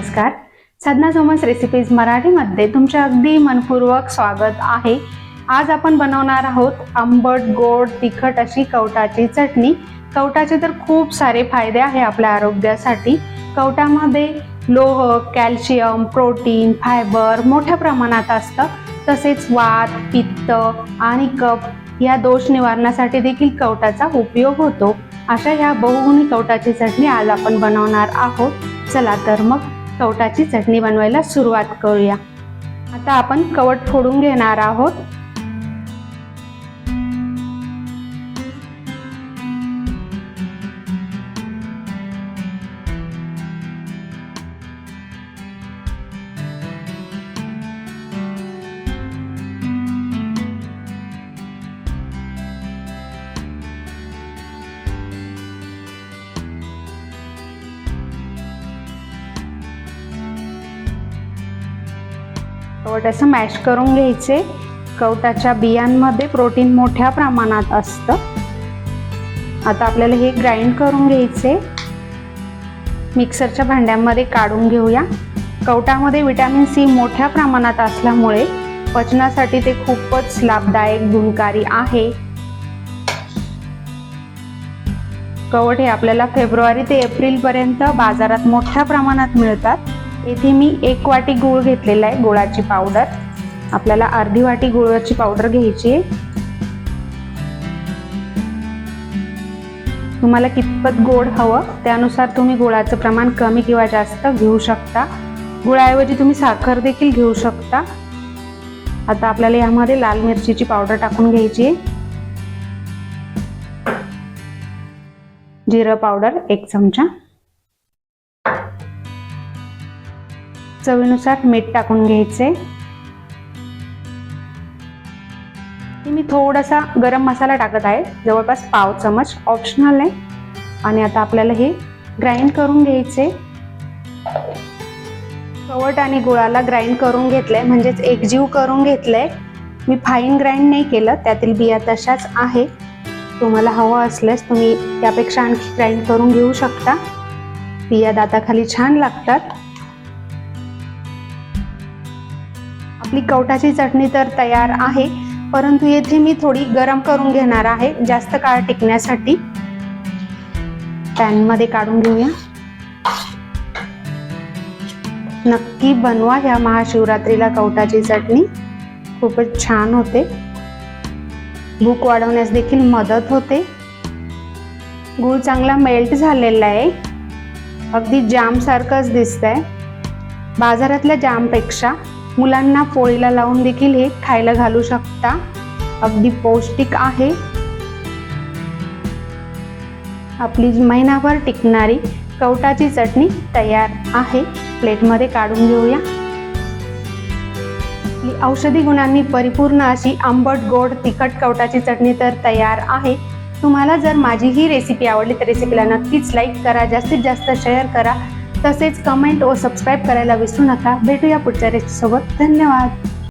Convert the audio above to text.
नमस्कार. सदना जोमस रेसिपीज मराठीमध्ये तुमचे अगदी मनपूर्वक स्वागत आहे. आज आपण बनवणार आहोत आंबट गोड तिखट अशी कवटाची चटणी. कवटाचे तर खूप सारे फायदे आहे आपल्या आरोग्यासाठी. कवटामध्ये लोह कॅल्शियम प्रोटीन फायबर मोठ्या प्रमाणात असतं. तसेच वात पित्त आणि कप या दोष निवारणासाठी देखील कवटाचा उपयोग होतो. अशा ह्या बहुगुणी कवटाची चटणी आज आपण बनवणार आहोत. चला तर मग कवटाची चटणी बनवायला सुरुवात करूया. आता आपण कवट फोडून घेणार आहोत. कवट असं मॅश करून घ्यायचे. कवटाच्या बियांमध्ये प्रोटीन मोठ्या प्रमाणात असतं. आता आपल्याला हे ग्राइंड करून घ्यायचे. मिक्सरच्या भांड्यामध्ये काढून घेऊया. कवटामध्ये विटॅमिन सी मोठ्या प्रमाणात असल्यामुळे पचनासाठी ते खूपच लाभदायक गुणकारी आहे. कवट हे आपल्याला फेब्रुवारी ते एप्रिलपर्यंत बाजारात मोठ्या प्रमाणात मिळतात. येथे मी एक वाटी गूळ घेतलेला आहे गुळाची पावडर. आपल्याला अर्धी वाटी गुळाची पावडर घ्यायची आहे. तुम्हाला कितपत गोड हवं त्यानुसार तुम्ही गुळाचं प्रमाण कमी किंवा जास्त घेऊ शकता. गुळाऐवजी तुम्ही साखर देखील घेऊ शकता. आता आपल्याला यामध्ये लाल मिरचीची पावडर टाकून घ्यायची आहे. जिरं पावडर एक चमचा. चवीनुसार मीठ टाकून घ्यायचे. मी थोडासा गरम मसाला टाकत आहे. जवळपास पाव चमच ऑप्शनल आहे. आणि आता आपल्याला हे ग्राइंड करून घ्यायचे. कवट आणि गुळाला ग्राइंड करून घेतलंय म्हणजेच एकजीव करून घेतलंय. मी फाईन ग्राइंड नाही केलं त्यातील बिया तशाच आहे. तुम्हाला हवं असल्यास तुम्ही त्यापेक्षा आणखी ग्राइंड करून घेऊ शकता. बिया दाताखाली छान लागतात. आपली कवटाची चटणी तर तयार आहे परंतु येथे मी थोडी गरम करून घेणार आहे जास्त काळ टिकण्यासाठी. पॅनमध्ये काढून घेऊया. नक्की बनवा ह्या महाशिवरात्रीला कवटाची चटणी. खूपच छान होते. भूक वाढवण्यास देखील मदत होते. गूळ चांगला मेल्ट झालेला आहे. अगदी जाम सारखंच दिसतंय. बाजारातल्या जामपेक्षा मुलांना पोळीला लावून देखील हे खायला घालू शकता. अगदी पौष्टिक आहे. आपली महिनाभर टिकणारी कवटाची चटणी तयार आहे. प्लेटमध्ये काढून घेऊया. औषधी गुणांनी परिपूर्ण अशी आंबट गोड तिखट कवटाची चटणी तर तयार आहे. तुम्हाला जर माझी ही रेसिपी आवडली तर रेसिपीला नक्कीच लाईक करा. जास्तीत जास्त शेअर करा. तसेच कमेंट व सबस्क्राईब करायला विसरू नका. भेटूया पुढच्या रेसिपीसोबत. धन्यवाद.